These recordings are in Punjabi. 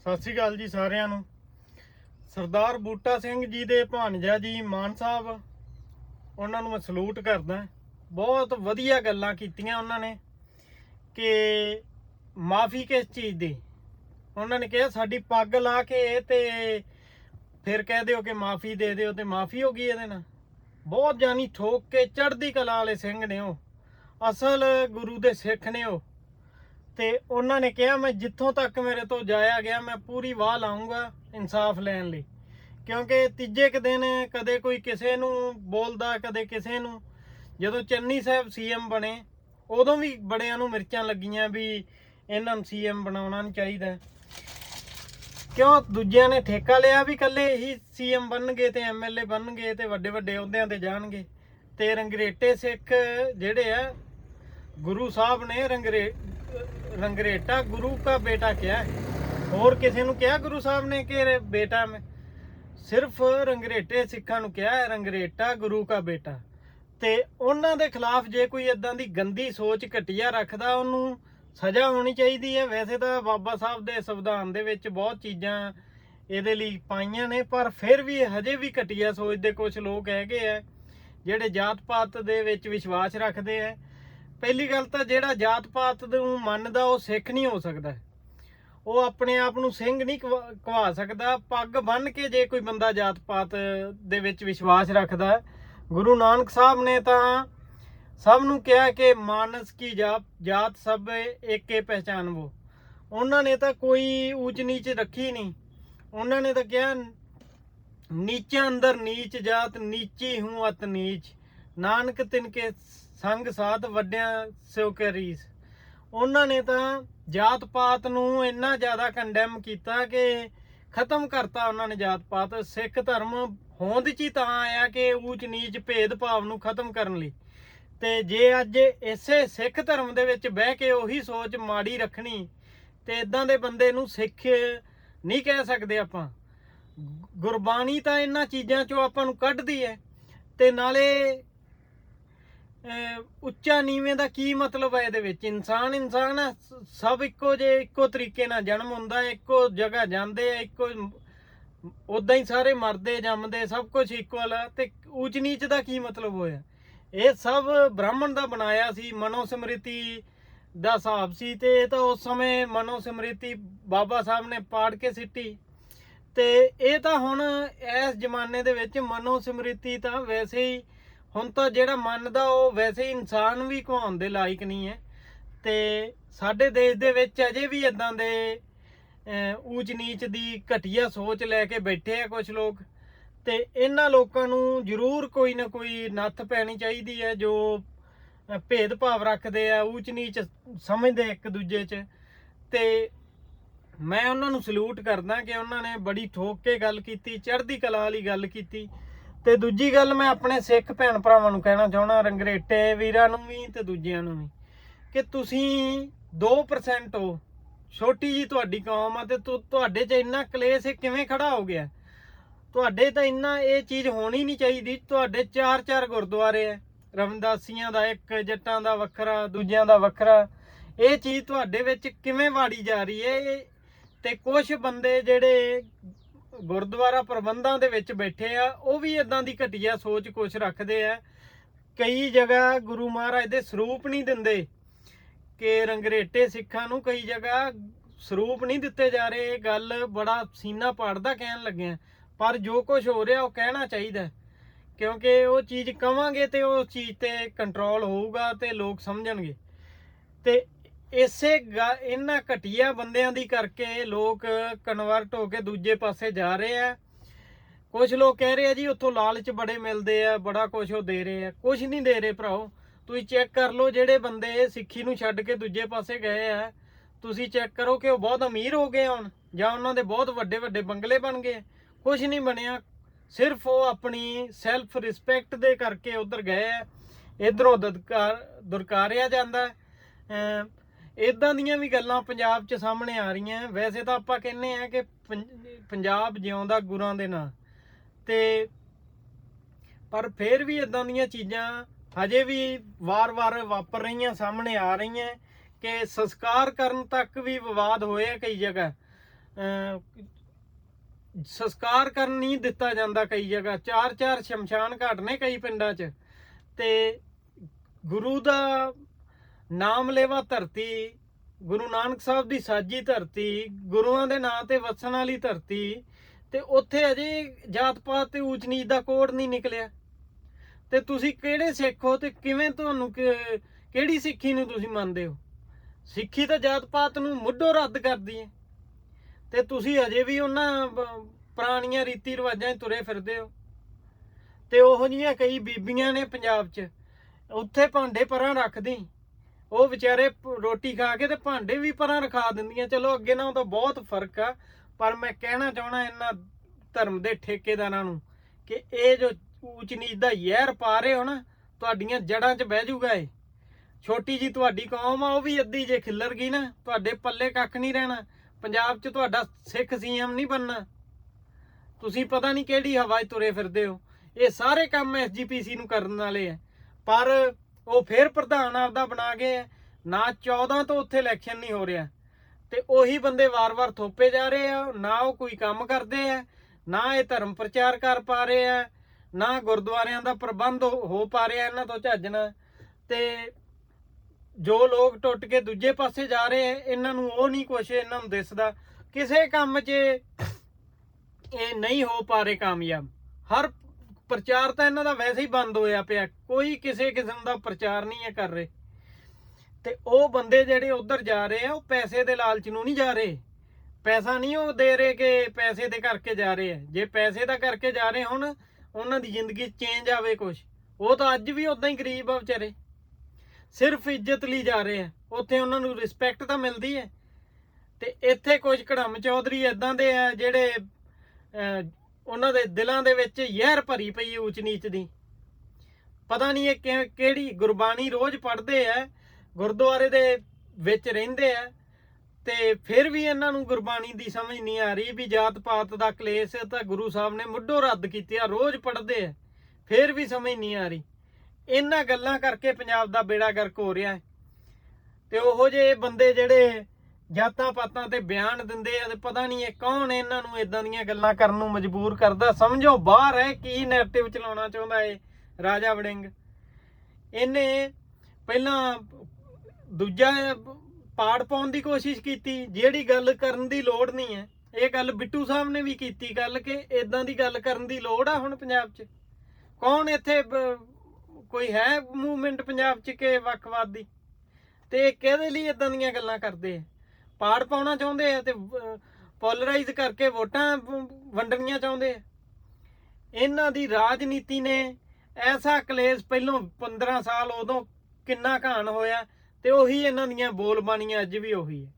ਸਤਿ ਸ੍ਰੀ ਅਕਾਲ ਜੀ ਸਾਰਿਆਂ ਨੂੰ। ਸਰਦਾਰ ਬੂਟਾ ਸਿੰਘ ਜੀ ਦੇ ਭਾਣਜਾ ਜੀ ਮਾਨ ਸਾਹਿਬ, ਉਹਨਾਂ ਨੂੰ ਮੈਂ ਸਲੂਟ ਕਰਦਾ ਬਹੁਤ ਵਧੀਆ ਗੱਲਾਂ ਕੀਤੀਆਂ ਉਹਨਾਂ ਨੇ ਕਿ ਮਾਫੀ ਕਿਸ ਚੀਜ਼ ਦੀ? ਉਹਨਾਂ ਨੇ ਕਿਹਾ, ਸਾਡੀ ਪੱਗ ਲਾ ਕੇ ਤੇ ਫਿਰ ਕਹਿ ਦਿਓ ਕਿ ਮਾਫੀ ਦੇ ਦਿਓ ਤੇ ਮਾਫੀ ਹੋ ਗਈ ਇਹਦੇ ਨਾਲ। ਬਹੁਤ ਜਾਨੀ ਠੋਕ ਕੇ ਚੜ੍ਹਦੀ ਕਲਾ ਵਾਲੇ ਸਿੰਘ ਨੇ ਉਹ। ਅਸਲ ਗੁਰੂ ਦੇ ਸਿੱਖ ਨੇ ਉਹ। ਤੇ ਉਹਨਾਂ ਨੇ ਕਿਹਾ, ਮੈਂ ਜਿੱਥੋਂ ਤੱਕ ਮੇਰੇ ਤੋਂ ਜਾਇਆ ਗਿਆ, ਮੈਂ ਪੂਰੀ ਵਾਹ ਲਾਉਂਗਾ ਇਨਸਾਫ ਲੈਣ ਲਈ। ਕਿਉਂਕਿ ਤੀਜੇ ਕੁ ਦਿਨ ਕਦੇ ਕੋਈ ਕਿਸੇ ਨੂੰ ਬੋਲਦਾ, ਕਦੇ ਕਿਸੇ ਨੂੰ। ਜਦੋਂ ਚੰਨੀ ਸਾਹਿਬ ਸੀਐਮ ਬਣੇ, ਉਦੋਂ ਵੀ ਬੜਿਆਂ ਨੂੰ ਮਿਰਚਾਂ ਲੱਗੀਆਂ ਵੀ ਇਹਨਾਂ ਨੂੰ ਸੀਐਮ ਬਣਾਉਣਾ ਨਹੀਂ ਚਾਹੀਦਾ। ਕਿਉਂ? ਦੂਜਿਆਂ ਨੇ ਠੇਕਾ ਲਿਆ ਵੀ ਕੱਲੇ ਹੀ ਸੀਐਮ ਬਣਨਗੇ ਤੇ ਐਮਐਲਏ ਬਣਨਗੇ ਤੇ ਵੱਡੇ ਵੱਡੇ ਅਹੁਦਿਆਂ ਤੇ ਜਾਣਗੇ। ਤੇ ਰੰਗਰੇਟੇ ਸਿੱਖ ਜਿਹੜੇ ਆ, ਗੁਰੂ ਸਾਹਿਬ ਨੇ ਰੰਗਰੇ ਰੰਗਰੇਟਾ ਗੁਰੂ ਦਾ ਬੇਟਾ ਕਿਹਾ ਹੋਰ ਕਿਸੇ ਨੂੰ ਕਿਹਾ ਗੁਰੂ ਸਾਹਿਬ ਨੇ ਕਿ ਬੇਟਾ ਮੈਂ? ਸਿਰਫ ਰੰਗਰੇਟੇ ਸਿੱਖਾਂ ਨੂੰ ਕਿਹਾ ਹੈ, ਰੰਗਰੇਟਾ ਗੁਰੂ ਦਾ ਬੇਟਾ। ਤੇ ਉਹਨਾਂ ਦੇ ਖਿਲਾਫ ਜੇ ਕੋਈ ਇਦਾਂ ਦੀ ਗੰਦੀ ਸੋਚ ਘਟੀਆ ਰੱਖਦਾ, ਉਹਨੂੰ ਸਜ਼ਾ ਹੋਣੀ ਚਾਹੀਦੀ ਹੈ। ਵੈਸੇ ਤਾਂ ਬਾਬਾ ਸਾਹਿਬ ਦੇ ਸੰਵਿਧਾਨ ਦੇ ਵਿੱਚ ਬਹੁਤ ਚੀਜ਼ਾਂ ਇਹਦੇ ਲਈ ਪਾਈਆਂ ਨੇ, ਪਰ ਫਿਰ ਵੀ ਹਜੇ ਵੀ ਘਟੀਆ ਸੋਚਦੇ ਕੁਝ ਲੋਕ ਹੈਗੇ ਆ, ਜਿਹੜੇ ਜਾਤ ਪਾਤ ਦੇ ਵਿੱਚ ਵਿਸ਼ਵਾਸ ਰੱਖਦੇ ਆ। ਪਹਿਲੀ ਗੱਲ ਤਾਂ ਜਿਹੜਾ ਜਾਤ ਪਾਤ ਨੂੰ ਮੰਨਦਾ, ਉਹ ਸਿੱਖ ਨਹੀਂ ਹੋ ਸਕਦਾ। ਉਹ ਆਪਣੇ ਆਪ ਨੂੰ ਸਿੰਘ ਨਹੀਂ ਕਵਾ ਕਵਾ ਸਕਦਾ। ਪੱਗ ਬੰਨ ਕੇ ਜੇ ਕੋਈ ਬੰਦਾ ਜਾਤ ਪਾਤ ਦੇ ਵਿੱਚ ਵਿਸ਼ਵਾਸ ਰੱਖਦਾ ਗੁਰੂ ਨਾਨਕ ਸਾਹਿਬ ਨੇ ਤਾਂ ਸਭ ਨੂੰ ਕਿਹਾ ਕਿ ਮਾਨਸ ਕੀ ਜਾਤ ਸਭ ਏਕੇ ਪਹਿਚਾਨਵੋ। ਉਹਨਾਂ ਨੇ ਤਾਂ ਕੋਈ ਊਚ ਨੀਚ ਰੱਖੀ ਨਹੀਂ। ਉਹਨਾਂ ਨੇ ਤਾਂ ਕਿਹਾ, ਨੀਚੇ ਅੰਦਰ ਨੀਚ ਜਾਤ, ਨੀਚੀ ਹੂੰ ਅਤ ਨੀਚ। ਨਾਨਕ ਤਿਨ ਕੇ ਸੰਗ ਸਾਧ ਵੱਡਿਆਂ ਸਿਓ ਕੇ ਰੀਸ। ਉਹਨਾਂ ਨੇ ਤਾਂ ਜਾਤ ਪਾਤ ਨੂੰ ਇੰਨਾ ਜ਼ਿਆਦਾ ਕੰਡੈਮ ਕੀਤਾ ਕਿ ਖਤਮ ਕਰਤਾ ਉਹਨਾਂ ਨੇ ਜਾਤ ਪਾਤ ਸਿੱਖ ਧਰਮ ਹੋਂਦ ਚ ਹੀ ਤਾਂ ਆਇਆ ਕਿ ਊਚ ਨੀਚ ਭੇਦ ਭਾਵ ਨੂੰ ਖਤਮ ਕਰਨ ਲਈ। ਤੇ ਜੇ ਅੱਜ ਇਸੇ ਸਿੱਖ ਧਰਮ ਦੇ ਵਿੱਚ ਬਹਿ ਕੇ ਉਹੀ ਸੋਚ ਮਾੜੀ ਰੱਖਣੀ, ਤੇ ਇਦਾਂ ਦੇ ਬੰਦੇ ਨੂੰ ਸਿੱਖ ਨਹੀਂ ਕਹਿ ਸਕਦੇ ਆਪਾਂ। ਗੁਰਬਾਣੀ ਤਾਂ ਇਹਨਾਂ ਚੀਜ਼ਾਂ ਚੋਂ ਆਪਾਂ ਨੂੰ ਕੱਢਦੀ ਹੈ, ਤੇ ਨਾਲੇ ਉੱਚਾ ਨੀਵੇਂ ਦਾ ਕੀ ਮਤਲਬ ਹੈ ਇਹਦੇ ਵਿੱਚ? ਇਨਸਾਨ ਇਨਸਾਨ ਹੈ ਸਭ ਇੱਕੋ ਜੇ, ਇੱਕੋ ਤਰੀਕੇ ਨਾਲ ਜਨਮ ਹੁੰਦਾ ਇੱਕੋ ਜਗ੍ਹਾ ਜਾਂਦੇ ਆ, ਇੱਕੋ ਉਦਾਂ ਹੀ ਸਾਰੇ ਮਰਦੇ, ਜੰਮਦੇ, ਸਭ ਕੁਝ ਇਕੁਅਲ ਆ। ਤੇ ਉੱਚ ਨੀਚ ਦਾ ਕੀ ਮਤਲਬ ਹੋਇਆ? ਇਹ ਸਭ ਬ੍ਰਾਹਮਣ ਦਾ ਬਣਾਇਆ ਸੀ ਮਨੋ ਸਮ੍ਰਿਤੀ ਦਾ ਹਿਸਾਬ ਸੀ ਤੇ ਇਹ ਤਾਂ ਉਸ ਸਮੇਂ ਮਨੋ ਸਮ੍ਰਿਤੀ ਬਾਬਾ ਸਾਹਿਬ ਨੇ ਪਾੜ ਕੇ ਸਿੱਟੀ। ਤੇ ਇਹ ਤਾਂ ਹੁਣ ਇਸ ਜ਼ਮਾਨੇ ਦੇ ਵਿੱਚ ਮਨੋ ਸਮ੍ਰਿਤੀ ਤਾਂ ਵੈਸੇ ਹੀ ਹੁਣ ਤਾਂ ਜਿਹੜਾ ਮੰਨਦਾ ਉਹ ਵੈਸੇ ਹੀ ਇਨਸਾਨ ਵੀ ਕਹਾਉਣ ਦੇ ਲਾਇਕ ਨਹੀਂ ਹੈ। ਤੇ ਸਾਡੇ ਦੇਸ਼ ਦੇ ਵਿੱਚ ਅਜੇ ਵੀ ਇਦਾਂ ਦੇ ਊਚ ਨੀਚ ਦੀ ਘਟੀਆ ਸੋਚ ਲੈ ਕੇ ਬੈਠੇ ਆ ਕੁਝ ਲੋਕ। ਤੇ ਇਹਨਾਂ ਲੋਕਾਂ ਨੂੰ ਜ਼ਰੂਰ ਕੋਈ ਨਾ ਕੋਈ ਨੱਥ ਪੈਣੀ ਚਾਹੀਦੀ ਹੈ ਜੋ ਭੇਦਭਾਵ ਰੱਖਦੇ ਆ, ਊਚ ਨੀਚ ਸਮਝਦੇ ਇੱਕ ਦੂਜੇ 'ਚ। ਤੇ ਮੈਂ ਉਹਨਾਂ ਨੂੰ ਸਲੂਟ ਕਰਦਾ ਕਿ ਉਹਨਾਂ ਨੇ ਬੜੀ ਠੋਕ ਕੇ ਗੱਲ ਕੀਤੀ, ਚੜ੍ਹਦੀ ਕਲਾ ਵਾਲੀ ਗੱਲ ਕੀਤੀ। ਤੇ ਦੂਜੀ ਗੱਲ ਮੈਂ ਆਪਣੇ ਸਿੱਖ ਭੈਣ ਭਰਾਵਾਂ ਨੂੰ ਕਹਿਣਾ ਚਾਹਣਾ ਰੰਗਰੇਟੇ ਵੀਰਾਂ ਨੂੰ ਵੀ ਤੇ ਦੂਜਿਆਂ ਨੂੰ ਵੀ, ਕਿ ਤੁਸੀਂ 2% ਹੋ। ਛੋਟੀ ਜੀ ਤੁਹਾਡੀ ਕੌਮ ਆ ਤੇ ਤੁਹਾਡੇ 'ਚ ਇੰਨਾ ਕਲੇਸ਼ ਕਿਵੇਂ ਖੜਾ ਹੋ ਗਿਆ? ਤੁਹਾਡੇ ਤਾਂ ਇੰਨਾ ਇਹ ਚੀਜ਼ ਹੋਣੀ ਨਹੀਂ ਚਾਹੀਦੀ, ਤੁਹਾਡੇ ਚਾਰ ਚਾਰ ਗੁਰਦੁਆਰੇ ਐ ਰਵਿੰਦਾਸੀਆਂ ਦਾ ਇੱਕ, ਜੱਟਾਂ ਦਾ ਵੱਖਰਾ, ਦੂਜਿਆਂ ਦਾ ਵੱਖਰਾ। ਇਹ ਚੀਜ਼ ਤੁਹਾਡੇ ਵਿੱਚ ਕਿਵੇਂ ਵਾੜੀ ਜਾ ਰਹੀ ਹੈ ਇਹ ਤੇ ਕੁਝ ਬੰਦੇ ਜਿਹੜੇ ਗੁਰਦੁਆਰਾ ਪ੍ਰਬੰਧਾਂ ਦੇ ਵਿੱਚ ਬੈਠੇ ਆ, ਉਹ ਵੀ ਇਦਾਂ ਦੀ ਘਟੀਆ ਸੋਚ ਕੁਛ ਰੱਖਦੇ ਆ। ਕਈ ਜਗ੍ਹਾ ਗੁਰੂ ਮਹਾਰਾਜ ਦੇ ਸਰੂਪ ਨਹੀਂ ਦਿੰਦੇ ਕਿ ਰੰਗਰੇਟੇ ਸਿੱਖਾਂ ਨੂੰ ਕਈ ਜਗ੍ਹਾ ਸਰੂਪ ਨਹੀਂ ਦਿੱਤੇ ਜਾ ਰਹੇ। ਇਹ ਗੱਲ ਬੜਾ ਸੀਨਾ ਪਾੜਦਾ ਕਹਿਣ ਲੱਗਿਆ ਪਰ ਜੋ ਕੁਝ ਹੋ ਰਿਹਾ, ਉਹ ਕਹਿਣਾ ਚਾਹੀਦਾ ਕਿਉਂਕਿ ਉਹ ਚੀਜ਼ ਕਵਾਂਗੇ ਤੇ ਉਹ ਚੀਜ਼ ਤੇ ਕੰਟਰੋਲ ਹੋਊਗਾ ਤੇ ਲੋਕ ਸਮਝਣਗੇ। ਤੇ ਇਸੇ ਗਾ- ਇਹਨਾਂ ਘਟੀਆ ਬੰਦਿਆਂ ਦੀ ਕਰਕੇ ਲੋਕ ਕਨਵਰਟ ਹੋ ਕੇ ਦੂਜੇ ਪਾਸੇ ਜਾ ਰਹੇ ਆ। ਕੁਝ ਲੋਕ ਕਹਿ ਰਹੇ ਆ ਜੀ, ਉੱਥੋਂ ਲਾਲਚ ਬੜੇ ਮਿਲਦੇ ਆ, ਬੜਾ ਕੁਝ ਉਹ ਦੇ ਰਹੇ ਆ। ਕੁਝ ਨਹੀਂ ਦੇ ਰਹੇ ਭਰਾਓ। ਤੁਸੀਂ ਚੈੱਕ ਕਰ ਲਓ, ਜਿਹੜੇ ਬੰਦੇ ਸਿੱਖੀ ਨੂੰ ਛੱਡ ਕੇ ਦੂਜੇ ਪਾਸੇ ਗਏ ਆ, ਤੁਸੀਂ ਚੈੱਕ ਕਰੋ ਕਿ ਉਹ ਬਹੁਤ ਅਮੀਰ ਹੋ ਗਏ ਹੁਣ, ਜਾਂ ਉਹਨਾਂ ਦੇ ਬਹੁਤ ਵੱਡੇ ਵੱਡੇ ਬੰਗਲੇ ਬਣ ਗਏ। ਕੁਝ ਨਹੀਂ ਬਣਿਆ। ਸਿਰਫ ਉਹ ਆਪਣੀ ਸੈਲਫ ਰਿਸਪੈਕਟ ਦੇ ਕਰਕੇ ਉਧਰ ਗਏ ਆ। ਇਧਰੋਂ ਦਦਕਾਰ ਦੁਰਕਾਰਿਆ ਜਾਂਦਾ। ਇਦਾਂ ਦੀਆਂ ਵੀ ਗੱਲਾਂ ਪੰਜਾਬ 'ਚ ਸਾਹਮਣੇ ਆ ਰਹੀਆਂ। ਵੈਸੇ ਤਾਂ ਆਪਾਂ ਕਹਿੰਨੇ ਆ ਕਿ ਪੰਜਾਬ ਜਿਉਂਦਾ ਗੁਰਾਂ ਦੇ ਨਾਂ ਤੇ ਪਰ ਫਿਰ ਵੀ ਇਦਾਂ ਦੀਆਂ ਚੀਜ਼ਾਂ ਹਜੇ ਵੀ ਵਾਰ-ਵਾਰ ਵਾਪਰ ਰਹੀਆਂ, ਸਾਹਮਣੇ ਆ ਰਹੀਆਂ ਕਿ ਸੰਸਕਾਰ ਕਰਨ ਤੱਕ ਵੀ ਵਿਵਾਦ ਹੋਏ ਆ ਕਈ ਜਗ੍ਹਾ। ਸੰਸਕਾਰ ਕਰਨ ਨਹੀਂ ਦਿੱਤਾ ਜਾਂਦਾ ਕਈ ਜਗ੍ਹਾ। ਚਾਰ ਚਾਰ ਸ਼ਮਸ਼ਾਨ ਘਾਟ ਨੇ ਕਈ ਪਿੰਡਾਂ 'ਚ ਤੇ ਗੁਰੂ ਦਾ ਨਾਮ ਲੇਵਾ ਧਰਤੀ, ਗੁਰੂ ਨਾਨਕ ਸਾਹਿਬ ਦੀ ਸਾਜੀ ਧਰਤੀ, ਗੁਰੂਆਂ ਦੇ ਨਾਂ ਤੇ ਵਸਣ ਵਾਲੀ ਧਰਤੀ, ਤੇ ਉੱਥੇ ਅਜੇ ਜਾਤ ਪਾਤ ਤੇ ਊਚ ਨੀਚ ਦਾ ਕੋਡ ਨਹੀਂ ਨਿਕਲਿਆ। ਤੇ ਤੁਸੀਂ ਕਿਹੜੇ ਸਿੱਖ ਹੋ ਤੇ ਕਿਵੇਂ ਤੁਹਾਨੂੰ ਕਿ- ਕਿਹੜੀ ਸਿੱਖੀ ਨੂੰ ਤੁਸੀਂ ਮੰਨਦੇ ਹੋ? ਸਿੱਖੀ ਤਾਂ ਜਾਤ ਪਾਤ ਨੂੰ ਮੁੱਢੋਂ ਰੱਦ ਕਰਦੀ ਹੈ। ਤੇ ਤੁਸੀਂ ਅਜੇ ਵੀ ਉਹਨਾਂ ਪੁਰਾਣੀਆਂ ਰੀਤੀ ਰਿਵਾਜਾਂ 'ਚ ਤੁਰੇ ਫਿਰਦੇ ਹੋ। ਤੇ ਉਹੋ ਜਿਹੀਆਂ ਕਈ ਬੀਬੀਆਂ ਨੇ ਪੰਜਾਬ 'ਚ, ਉੱਥੇ ਭਾਂਡੇ ਪਰਾਂ ਰੱਖਦੀ। ਉਹ ਵਿਚਾਰੇ ਰੋਟੀ ਖਾ ਕੇ ਤੇ ਭਾਂਡੇ ਵੀ ਪਰਾਂ ਰਖਾ ਦਿੰਦੀਆਂ। ਚਲੋ ਅੱਗੇ ਨਾਲੋਂ ਤਾਂ ਬਹੁਤ ਫ਼ਰਕ ਆ, ਪਰ ਮੈਂ ਕਹਿਣਾ ਚਾਹਣਾ ਇਹਨਾਂ ਧਰਮ ਦੇ ਠੇਕੇਦਾਰਾਂ ਨੂੰ ਕਿ ਇਹ ਜੋ ਊਚ ਨੀਚ ਦਾ ਯਹਿਰ ਪਾ ਰਹੇ ਹੋ ਨਾ, ਤੁਹਾਡੀਆਂ ਜੜਾਂ 'ਚ ਬਹਿ ਜਾਊਗਾ ਇਹ। ਛੋਟੀ ਜੀ ਤੁਹਾਡੀ ਕੌਮ ਆ, ਉਹ ਵੀ ਅੱਧੀ ਜੇ ਖਿੱਲਰ ਗਈ ਨਾ, ਤੁਹਾਡੇ ਪੱਲੇ ਕੱਖ ਨਹੀਂ ਰਹਿਣਾ। ਪੰਜਾਬ 'ਚ ਤੁਹਾਡਾ ਸਿੱਖ ਸੀਐਮ ਨਹੀਂ ਬਣਨਾ। ਤੁਸੀਂ ਪਤਾ ਨਹੀਂ ਕਿਹੜੀ ਹਵਾ 'ਚ ਤੁਰੇ ਫਿਰਦੇ ਹੋ। ਇਹ ਸਾਰੇ ਕੰਮ ਐਸਜੀਪੀਸੀ ਨੂੰ ਕਰਨ ਵਾਲੇ ਆ। ਪਰ ਉਹ ਫੇਰ ਪ੍ਰਧਾਨ ਆਪਦਾ ਬਣਾ ਗਏ ਆ ਨਾ 14 ਤੋਂ ਉੱਥੇ ਇਲੈਕਸ਼ਨ ਨਹੀਂ ਹੋ ਰਿਹਾ। ਤੇ ਉਹੀ ਬੰਦੇ ਵਾਰ-ਵਾਰ ਥੋਪੇ ਜਾ ਰਹੇ ਆ, ਨਾ ਉਹ ਕੋਈ ਕੰਮ ਕਰਦੇ ਆ, ਨਾ ਇਹ ਧਰਮ ਪ੍ਰਚਾਰ ਕਰ ਪਾ ਰਹੇ ਆ, ਨਾ ਗੁਰਦੁਆਰਿਆਂ ਦਾ ਪ੍ਰਬੰਧ ਹੋ ਹੋ ਪਾ ਰਿਹਾ ਇਹਨਾਂ ਤੋਂ ਝੱਜਣਾ ਨਾਲ। ਤੇ ਜੋ ਲੋਕ ਟੁੱਟ ਕੇ ਦੂਜੇ ਪਾਸੇ ਜਾ ਰਹੇ ਆ, ਇਹਨਾਂ ਨੂੰ ਉਹ ਨਹੀਂ ਕੁਛ ਇਹਨਾਂ ਨੂੰ ਦਿਸਦਾ। ਕਿਸੇ ਕੰਮ 'ਚ ਇਹ ਨਹੀਂ ਹੋ ਪਾ ਰਹੇ ਕਾਮਯਾਬ। ਹਰ ਪ੍ਰਚਾਰ ਤਾਂ ਇਹਨਾਂ ਦਾ ਵੈਸੇ ਹੀ ਬੰਦ ਹੋਇਆ ਪਿਆ। ਕੋਈ ਕਿਸੇ ਕਿਸਮ ਦਾ ਪ੍ਰਚਾਰ ਨਹੀਂ ਹੈ ਕਰ ਰਹੇ। ਤੇ ਉਹ ਬੰਦੇ ਜਿਹੜੇ ਉਧਰ ਜਾ ਰਹੇ ਆ, ਉਹ ਪੈਸੇ ਦੇ ਲਾਲਚ ਨੂੰ ਨਹੀਂ ਜਾ ਰਹੇ। ਪੈਸਾ ਨਹੀਂ ਉਹ ਦੇ ਰਹੇ ਕਿ ਪੈਸੇ ਦੇ ਕਰਕੇ ਜਾ ਰਹੇ ਆ। ਜੇ ਪੈਸੇ ਦਾ ਕਰਕੇ ਜਾ ਰਹੇ ਹੁਣ, ਉਹਨਾਂ ਦੀ ਜ਼ਿੰਦਗੀ ਚੇਂਜ ਆਵੇ ਕੁਝ ਉਹ ਤਾਂ ਅੱਜ ਵੀ ਉਦਾਂ ਹੀ ਗਰੀਬ ਆ ਵਿਚਾਰੇ। ਸਿਰਫ ਇੱਜ਼ਤ ਲਈ ਜਾ ਰਹੇ ਆ। ਉੱਥੇ ਉਹਨਾਂ ਨੂੰ ਰਿਸਪੈਕਟ ਤਾਂ ਮਿਲਦੀ ਹੈ। ਤੇ ਇੱਥੇ ਕੁਝ ਕੜਮ ਚੌਧਰੀ ਇਦਾਂ ਦੇ ਆ ਜਿਹੜੇ ਉਹਨਾਂ ਦੇ ਦਿਲਾਂ ਦੇ ਵਿੱਚ ਜ਼ਹਿਰ ਭਰੀ ਪਈ ਊਚ ਨੀਚ ਦੀ। ਪਤਾ ਨਹੀਂ ਇਹ ਕਿਹੜੀ ਗੁਰਬਾਣੀ ਰੋਜ਼ ਪੜ੍ਹਦੇ ਆ, ਗੁਰਦੁਆਰੇ ਦੇ ਵਿੱਚ ਰਹਿੰਦੇ ਆ, ਤੇ ਫਿਰ ਵੀ ਇਹਨਾਂ ਨੂੰ ਗੁਰਬਾਣੀ ਦੀ ਸਮਝ ਨਹੀਂ ਆ ਰਹੀ ਵੀ ਜਾਤ ਪਾਤ ਦਾ ਕਲੇਸ਼ ਤਾਂ ਗੁਰੂ ਸਾਹਿਬ ਨੇ ਮੁੱਢੋਂ ਰੱਦ ਕੀਤੀ ਆ, ਰੋਜ਼ ਪੜ੍ਹਦੇ ਆ, ਫਿਰ ਵੀ ਸਮਝ ਨਹੀਂ ਆ ਰਹੀ। ਇਹਨਾਂ ਗੱਲਾਂ ਕਰਕੇ ਪੰਜਾਬ ਦਾ ਬੇੜਾ ਗਰਕ ਹੋ ਰਿਹਾ ਹੈ। ਤੇ ਉਹੋ ਜਿਹੇ ਬੰਦੇ ਜਿਹੜੇ ਜਾਤਾਂ ਪਾਤਾਂ ਤੇ ਬਿਆਨ ਦਿੰਦੇ ਆ ਤੇ ਪਤਾ ਨਹੀਂ ਇਹ ਕੌਣ ਇਹਨਾਂ ਨੂੰ ਇਦਾਂ ਦੀਆਂ ਗੱਲਾਂ ਕਰਨ ਨੂੰ ਮਜਬੂਰ ਕਰਦਾ। ਸਮਝੋ, ਬਾਹਰ ਹੈ, ਕੀ ਨੈਰੇਟਿਵ ਚਲਾਉਣਾ ਚਾਹੁੰਦਾ ਏ ਰਾਜਾ ਵੜਿੰਗ? ਇਹਨੇ ਪਹਿਲਾਂ ਦੂਜਾ ਪਾੜ ਪਾਉਣ ਦੀ ਕੋਸ਼ਿਸ਼ ਕੀਤੀ, ਜਿਹੜੀ ਗੱਲ ਕਰਨ ਦੀ ਲੋੜ ਨਹੀਂ ਹੈ। ਇਹ ਗੱਲ ਬਿੱਟੂ ਸਾਹਿਬ ਨੇ ਵੀ ਕੀਤੀ ਗੱਲ ਕਿ ਇਦਾਂ ਦੀ ਗੱਲ ਕਰਨ ਦੀ ਲੋੜ ਆ ਹੁਣ ਪੰਜਾਬ 'ਚ? ਕੌਣ ਇੱਥੇ ਕੋਈ ਹੈ ਮੂਵਮੈਂਟ ਪੰਜਾਬ 'ਚ ਕਿ ਵੱਖਵਾਦੀ ਤੇ ਇਹ ਕਿਹਦੇ ਲਈ ਇਦਾਂ ਦੀਆਂ ਗੱਲਾਂ ਕਰਦੇ ਆ? ਪਾੜ ਪਾਉਣਾ ਚਾਹੁੰਦੇ ਆ ਤੇ ਪੋਲਰਾਈਜ਼ ਕਰਕੇ ਵੋਟਾਂ ਵ- ਵੰਡਣੀਆਂ ਚਾਹੁੰਦੇ ਆ। ਇਹਨਾਂ ਦੀ ਰਾਜਨੀਤੀ ਨੇ ਐਸਾ ਕਲੇਸ਼ ਪਹਿਲੋਂ 15 ਸਾਲ ਉਦੋਂ ਕਿੰਨਾ ਘਾਣ ਹੋਇਆ ਤੇ ਉਹੀ ਇਹਨਾਂ ਦੀਆਂ ਬੋਲਬਾਣੀਆਂ ਅੱਜ ਵੀ ਉਹੀ ਹੈ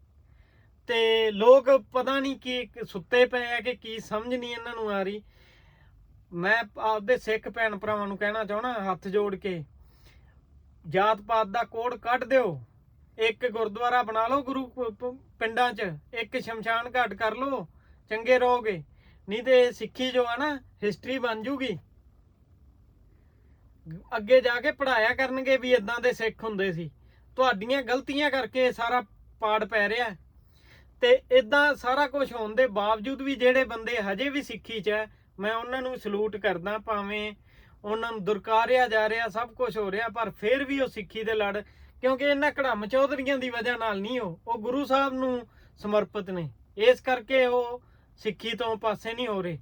ਤੇ ਲੋਕ ਪਤਾ ਨਹੀਂ ਕੀ ਸੁੱਤੇ ਪਏ ਆ ਕਿ ਕੀ ਸਮਝ ਨਹੀਂ ਇਹਨਾਂ ਨੂੰ ਆ ਰਹੀ। ਮੈਂ ਆਪਦੇ ਸਿੱਖ ਭੈਣ ਭਰਾਵਾਂ ਨੂੰ ਕਹਿਣਾ ਚਾਹਣਾ ਹੱਥ ਜੋੜ ਕੇ ਜਾਤ ਪਾਤ ਦਾ ਕੋਡ ਕੱਢ ਦਿਓ। ਇੱਕ ਗੁਰਦੁਆਰਾ ਬਣਾ ਲਓ ਗੁਰੂ ਪਿੰਡਾਂ 'ਚ, ਇੱਕ ਸ਼ਮਸ਼ਾਨ ਘਾਟ ਕਰ ਲਓ, ਚੰਗੇ ਰਹੋਗੇ। ਨਹੀਂ ਤੇ ਸਿੱਖੀ ਜੋ ਆ ਨਾ ਹਿਸਟਰੀ ਬਣ ਜੂਗੀ। ਅੱਗੇ ਜਾ ਕੇ ਪੜਾਇਆ ਕਰਨਗੇ ਵੀ ਇਦਾਂ ਦੇ ਸਿੱਖ ਹੁੰਦੇ ਸੀ। ਤੁਹਾਡੀਆਂ ਗਲਤੀਆਂ ਕਰਕੇ ਸਾਰਾ ਪਾੜ ਪੈ ਰਿਹਾ। ਹੈ। ਤੇ ਇਦਾਂ ਸਾਰਾ ਕੁਝ ਹੋਣ ਦੇ ਬਾਵਜੂਦ ਵੀ ਜਿਹੜੇ ਬੰਦੇ ਹਜੇ ਵੀ ਸਿੱਖੀ 'ਚ ਹੈ ਮੈਂ ਉਹਨਾਂ ਨੂੰ ਸਲੂਟ ਕਰਦਾ ਭਾਵੇਂ ਉਹਨਾਂ ਨੂੰ ਦੁਰਕਾਰਿਆ ਜਾ ਰਿਹਾ, ਸਭ ਕੁਝ ਹੋ ਰਿਹਾ, ਪਰ ਫਿਰ ਵੀ ਉਹ ਸਿੱਖੀ ਦੇ ਲੜ, ਕਿਉਂਕਿ ਇਹਨਾਂ ਕੜਮ ਚੌਧਰੀਆਂ ਦੀ ਵਜ੍ਹਾ ਨਾਲ ਨਹੀਂ ਉਹ ਉਹ ਗੁਰੂ ਸਾਹਿਬ ਨੂੰ ਸਮਰਪਿਤ ਨੇ। ਇਸ ਕਰਕੇ ਉਹ ਸਿੱਖੀ ਤੋਂ ਪਾਸੇ ਨਹੀਂ ਹੋ ਰਹੇ।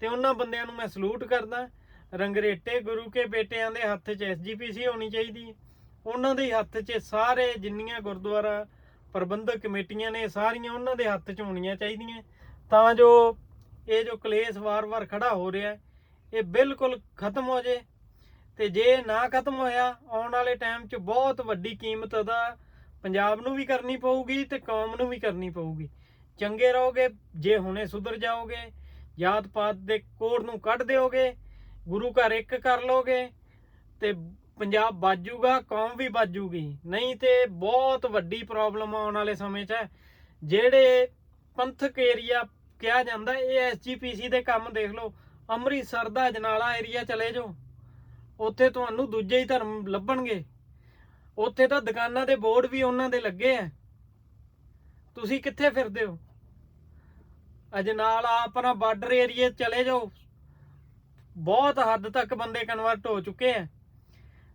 ਤੇ ਉਹਨਾਂ ਬੰਦਿਆਂ ਨੂੰ ਮੈਂ ਸਲੂਟ ਕਰਦਾ, ਰੰਗਰੇਟੇ ਗੁਰੂ ਕੇ ਬੇਟਿਆਂ ਦੇ ਹੱਥ 'ਚ ਐਸਜੀਪੀਸੀ ਹੋਣੀ ਚਾਹੀਦੀ ਉਹਨਾਂ ਦੇ ਹੱਥ 'ਚ ਸਾਰੇ ਜਿੰਨੀਆਂ ਗੁਰਦੁਆਰਾ ਪ੍ਰਬੰਧਕ ਕਮੇਟੀਆਂ ਨੇ, ਸਾਰੀਆਂ ਉਹਨਾਂ ਦੇ ਹੱਥ 'ਚ ਹੋਣੀਆਂ ਚਾਹੀਦੀਆਂ। ਤਾਂ ਜੋ ਇਹ ਜੋ ਕਲੇਸ਼ ਵਾਰ-ਵਾਰ ਖੜਾ ਹੋ ਰਿਹਾ ਹੈ ਇਹ ਬਿਲਕੁਲ ਖਤਮ ਹੋ ਜੇ। ਤੇ ਜੇ ਨਾ ਖਤਮ ਹੋਇਆ, ਆਉਣ ਵਾਲੇ ਟਾਈਮ 'ਚ ਬਹੁਤ ਵੱਡੀ ਕੀਮਤ ਦਾ ਪੰਜਾਬ ਨੂੰ ਵੀ ਕਰਨੀ ਪਊਗੀ ਤੇ ਕੌਮ ਨੂੰ ਵੀ ਕਰਨੀ ਪਊਗੀ। ਚੰਗੇ ਰਹੋਗੇ, ਜੇ ਹੁਣੇ ਸੁਧਰ ਜਾਓਗੇ ਜਾਤ ਪਾਤ ਦੇ ਕੋੜ ਨੂੰ ਕੱਢ ਦਿਓਗੇ, ਗੁਰੂ ਘਰ ਇੱਕ ਕਰ ਲੋਗੇ ਤੇ ਪੰਜਾਬ ਬਾਜੂਗਾ ਕੌਮ ਵੀ ਬਾਜੂਗੀ ਨਹੀਂ ਤੇ ਬਹੁਤ ਵੱਡੀ ਪ੍ਰੋਬਲਮ ਆਉਣ ਵਾਲੇ ਸਮੇਂ 'ਚ ਹੈ। ਜਿਹੜੇ ਪੰਥਕ ਏਰੀਆ ਕਿਹਾ ਜਾਂਦਾ, ਇਹ ਐਸਜੀਪੀਸੀ ਦੇ ਕੰਮ ਦੇਖ ਲਓ। ਅੰਮ੍ਰਿਤਸਰ ਦਾ ਜਨਾਲਾ ਏਰੀਆ ਚਲੇ ਜਾਓ। ਉੱਥੇ ਤੁਹਾਨੂੰ ਦੂਜੇ ਹੀ ਧਰਮ ਲੱਭਣਗੇ। ਉੱਥੇ ਤਾਂ ਦੁਕਾਨਾਂ ਦੇ ਬੋਰਡ ਵੀ ਉਹਨਾਂ ਦੇ ਲੱਗੇ ਆ। ਤੁਸੀਂ ਕਿੱਥੇ ਫਿਰਦੇ ਹੋ? ਅਜਨਾਲਾ ਆਪਣਾ ਬਾਰਡਰ ਏਰੀਏ ਚਲੇ ਜਾਓ। ਬਹੁਤ ਹੱਦ ਤੱਕ ਬੰਦੇ ਕਨਵਰਟ ਹੋ ਚੁੱਕੇ ਆ।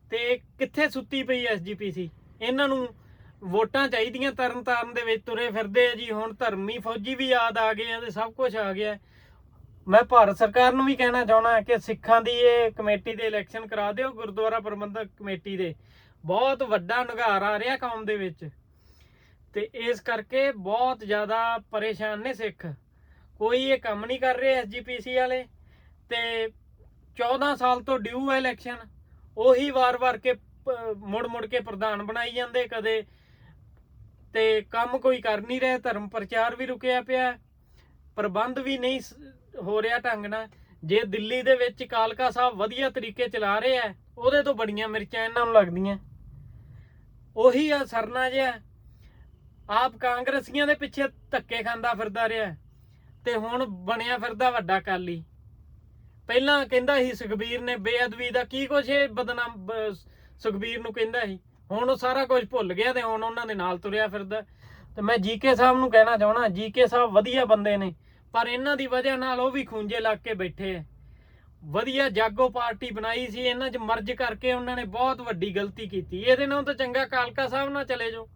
ਤੇ ਕਿੱਥੇ ਸੁੱਤੀ ਪਈ ਐਸਜੀਪੀਸੀ ਇਹਨਾਂ ਨੂੰ ਵੋਟਾਂ ਚਾਹੀਦੀਆਂ ਤਰਨ ਤਾਰਨ ਦੇ ਵਿੱਚ ਤੁਰੇ ਫਿਰਦੇ ਆ ਜੀ। ਹੁਣ ਧਰਮੀ ਫੌਜੀ ਵੀ ਯਾਦ ਆ ਗਏ ਆ ਤੇ ਸਭ ਕੁਝ ਆ ਗਿਆ। ਮੈਂ ਭਾਰਤ ਸਰਕਾਰ ਨੂੰ ਵੀ ਕਹਿਣਾ ਚਾਹਣਾ ਕਿ ਸਿੱਖਾਂ ਦੀ ਇਹ ਕਮੇਟੀ ਦੇ ਇਲੈਕਸ਼ਨ ਕਰਾ ਦਿਓ, ਗੁਰਦੁਆਰਾ ਪ੍ਰਬੰਧਕ ਕਮੇਟੀ ਦੇ। ਬਹੁਤ ਵੱਡਾ ਨਿਗਾਰ ਆ ਰਿਹਾ ਕੌਮ ਦੇ ਵਿੱਚ। ਤੇ ਇਸ ਕਰਕੇ ਬਹੁਤ ਜ਼ਿਆਦਾ ਪਰੇਸ਼ਾਨ ਨੇ ਸਿੱਖ। ਕੋਈ ਇਹ ਕੰਮ ਨਹੀਂ ਕਰ ਰਹੇ ਐਸਜੀਪੀਸੀ ਵਾਲੇ। ਤੇ 14 ਸਾਲ ਤੋਂ ਡਿਊ ਹੈ ਇਲੈਕਸ਼ਨ। ਉਹੀ ਵਾਰ-ਵਾਰ ਕੇ ਮੁੜ ਮੁੜ ਕੇ ਪ੍ਰਧਾਨ ਬਣਾਈ ਜਾਂਦੇ ਕਦੇ। ਤੇ ਕੰਮ ਕੋਈ ਕਰ ਨਹੀਂ ਰਿਹਾ, ਧਰਮ ਪ੍ਰਚਾਰ ਵੀ ਰੁਕਿਆ ਪਿਆ। ਪ੍ਰਬੰਧ ਵੀ ਨਹੀਂ ਸ- ਹੋ ਰਿਹਾ ਢੰਗ ਨਾਲ। ਜੇ ਦਿੱਲੀ ਦੇ ਵਿੱਚ ਕਾਲਕਾ ਸਾਹਿਬ ਵਧੀਆ ਤਰੀਕੇ ਚਲਾ ਰਹੇ ਆ, ਉਹਦੇ ਤੋਂ ਬੜੀਆਂ ਮਿਰਚਾਂ ਇਹਨਾਂ ਨੂੰ ਲੱਗਦੀਆਂ। ਉਹੀ ਆ ਸਰਨਾ ਜਿਹਾ। ਆਪ ਕਾਂਗਰਸੀਆਂ ਦੇ ਪਿੱਛੇ ਧੱਕੇ ਖਾਂਦਾ ਫਿਰਦਾ ਰਿਹਾ। ਤੇ ਹੁਣ ਬਣਿਆ ਫਿਰਦਾ ਵੱਡਾ ਕਾਲੀ ਪਹਿਲਾਂ ਕਹਿੰਦਾ ਸੀ ਸੁਖਬੀਰ ਨੇ ਬੇਅਦਬੀ ਦਾ ਕੀ ਕੁਛ ਇਹ ਬਦਨਾਮ ਸੁਖਬੀਰ ਨੂੰ ਕਹਿੰਦਾ ਸੀ। ਹੁਣ ਉਹ ਸਾਰਾ ਕੁਝ ਭੁੱਲ ਗਿਆ ਤੇ ਹੁਣ ਉਹਨਾਂ ਦੇ ਨਾਲ ਤੁਰਿਆ ਫਿਰਦਾ। ਤੇ ਮੈਂ ਜੀਕੇ ਸਾਹਿਬ ਨੂੰ ਕਹਿਣਾ ਚਾਹਣਾ ਜੀਕੇ ਸਾਹਿਬ ਵਧੀਆ ਬੰਦੇ ਨੇ। ਪਰ ਇਹਨਾਂ ਦੀ ਵਜ੍ਹਾ ਨਾਲ ਉਹ ਵੀ ਖੂੰਜੇ ਲੱਗ ਕੇ ਬੈਠੇ ਆ। ਵਧੀਆ ਜਾਗੋ ਪਾਰਟੀ ਬਣਾਈ ਸੀ, ਇਹਨਾਂ 'ਚ ਮਰਜ ਕਰਕੇ ਉਹਨਾਂ ਨੇ ਬਹੁਤ ਵੱਡੀ ਗਲਤੀ ਕੀਤੀ। ਇਹਦੇ ਨਾਲ ਤਾਂ ਚੰਗਾ ਕਾਲਕਾ ਸਾਹਿਬ ਨਾਲ ਚਲੇ ਜਾਓ।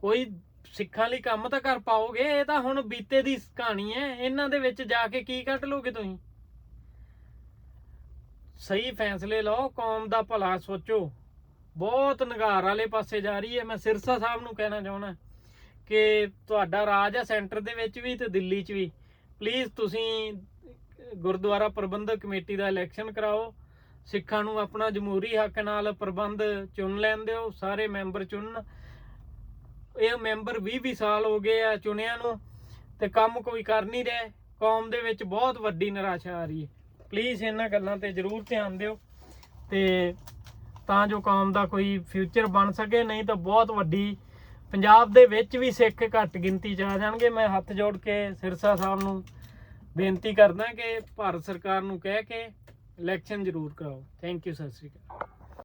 ਕੋਈ ਸਿੱਖਾਂ ਲਈ ਕੰਮ ਤਾਂ ਕਰ ਪਾਓਗੇ, ਇਹ ਤਾਂ ਹੁਣ ਬੀਤੇ ਦੀ ਕਹਾਣੀ ਹੈ। ਇਹਨਾਂ ਦੇ ਵਿੱਚ ਜਾ ਕੇ ਕੀ ਕੱਢ ਲੋਗੇ ਤੁਸੀਂ? ਸਹੀ ਫੈਸਲੇ ਲਓ, ਕੌਮ ਦਾ ਭਲਾ ਸੋਚੋ। ਬਹੁਤ ਨਿਗਾਰ ਵਾਲੇ ਪਾਸੇ ਜਾ ਰਹੀ ਹੈ। ਮੈਂ ਸਿਰਸਾ ਸਾਹਿਬ ਨੂੰ ਕਹਿਣਾ ਚਾਹੁੰਦਾ। ਕਿ ਤੁਹਾਡਾ ਰਾਜ ਹੈ ਸੈਂਟਰ ਦੇ ਵਿੱਚ ਵੀ ਤੇ ਦਿੱਲੀ 'ਚ ਵੀ। ਪਲੀਜ਼ ਤੁਸੀਂ ਗੁਰਦੁਆਰਾ ਪ੍ਰਬੰਧਕ ਕਮੇਟੀ ਦਾ ਇਲੈਕਸ਼ਨ ਕਰਾਓ। ਸਿੱਖਾਂ ਨੂੰ ਆਪਣਾ ਜਮਹੂਰੀ ਹੱਕ ਨਾਲ ਪ੍ਰਬੰਧ ਚੁਣ ਲੈਣ ਦਿਓ, ਸਾਰੇ ਮੈਂਬਰ ਚੁਣਨ। ਇਹ ਮੈਂਬਰ 20 20 ਸਾਲ ਹੋ ਗਏ ਆ ਚੁਣਿਆ ਨੂੰ ਤੇ ਕੰਮ ਕੋਈ ਕਰ ਨਹੀਂ ਰਹੇ। ਕੌਮ ਦੇ ਵਿੱਚ ਬਹੁਤ ਵੱਡੀ ਨਿਰਾਸ਼ਾ ਆ ਰਹੀ ਹੈ। ਪਲੀਜ਼ ਇਹਨਾਂ ਗੱਲਾਂ ਤੇ ਜ਼ਰੂਰ ਧਿਆਨ ਦਿਓ ਤੇ ਤਾਂ ਜੋ ਕੌਮ ਦਾ ਕੋਈ ਫਿਊਚਰ ਬਣ ਸਕੇ, ਨਹੀਂ ਤਾਂ ਬਹੁਤ ਵੱਡੀ ਪੰਜਾਬ ਦੇ ਵਿੱਚ ਵੀ ਸਿੱਖ ਘੱਟ ਗਿਣਤੀ ਚ ਆ ਜਾਣਗੇ। ਮੈਂ ਹੱਥ ਜੋੜ ਕੇ ਸਿਰਸਾ ਸਾਹਿਬ ਨੂੰ ਬੇਨਤੀ ਕਰਦਾ ਕਿ ਭਾਰਤ ਸਰਕਾਰ ਨੂੰ ਕਹਿ ਕੇ ਇਲੈਕਸ਼ਨ ਜ਼ਰੂਰ ਕਰਾਓ। ਥੈਂਕ ਯੂ ਸਤਿ ਸ਼੍ਰੀ ਅਕਾਲ।